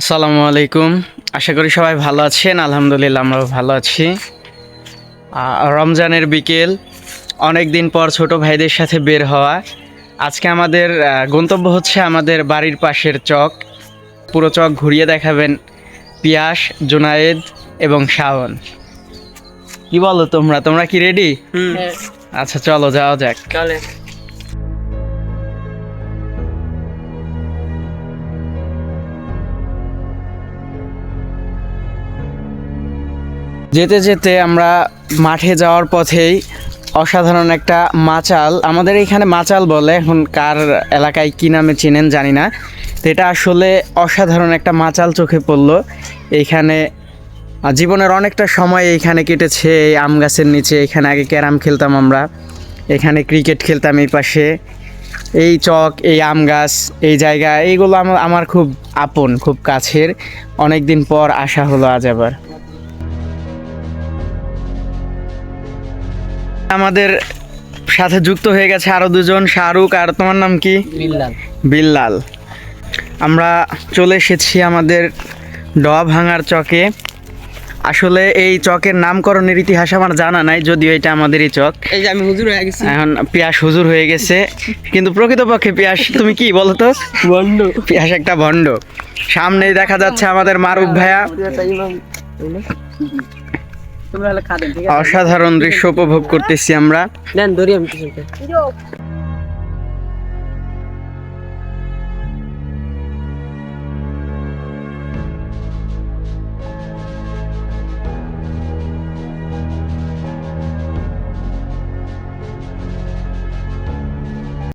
আসসালামু আলাইকুম। আশা করি সবাই ভালো আছেন আলহামদুলিল্লাহ আমরাও ভালো আছি। রমজানের বিকেল অনেক দিন পর ছোট ভাইদের সাথে বের হওয়া। আজকে আমাদের গন্তব্য হচ্ছে আমাদের বাড়ির পাশের চক। পুরো চক ঘুরিয়ে দেখাবেন পিয়াস জুনায়েদ এবং শাওন। কি বলো তোমরা? তোমরা কি রেডি আচ্ছা চলো যাওয়া যাক। যেতে যেতে আমরা মাঠে যাওয়ার পথেই অসাধারণ একটা মাচাল। আমাদের এখানে মাচাল বলে, এখন কার এলাকায় কী নামে চিনেন জানি না। তো এটা আসলে অসাধারণ একটা মাচাল চোখে পড়ল। এইখানে জীবনের অনেকটা সময় এইখানে কেটেছে, এই আম গাছের নিচে। এখানে আগে ক্যারাম খেলতাম আমরা, এখানে ক্রিকেট খেলতাম এই পাশে। এই চক, এই আম গাছ, এই জায়গা, এইগুলো আমার খুব আপন, খুব কাছের। অনেক দিন পর আসা হলো আজ আবার। আমাদের সাথে যুক্ত হয়ে গেছে আরও দুজন শাহরুখ আর তোমার নাম কি? বিল্লাল। বিল্লাল। আমরা চলে এসেছি আমাদের ড ভাঙার চকে। আসলে এই চকের নামকরণের ইতিহাস আমার জানা নাই যদিও এটা আমাদেরই চক। এই যে আমি হুজুর হয়ে গেছি। এখন পিয়াস হুজুর হয়ে গেছে। কিন্তু প্রকৃতপক্ষে পিয়াস তুমি কি বলো তো? বন্ধ পিয়াস একটা ভণ্ড। সামনেই দেখা যাচ্ছে আমাদের মারুফ ভাইয়া। অসাধারণ দৃশ্য উপভোগ করতেছি আমরা।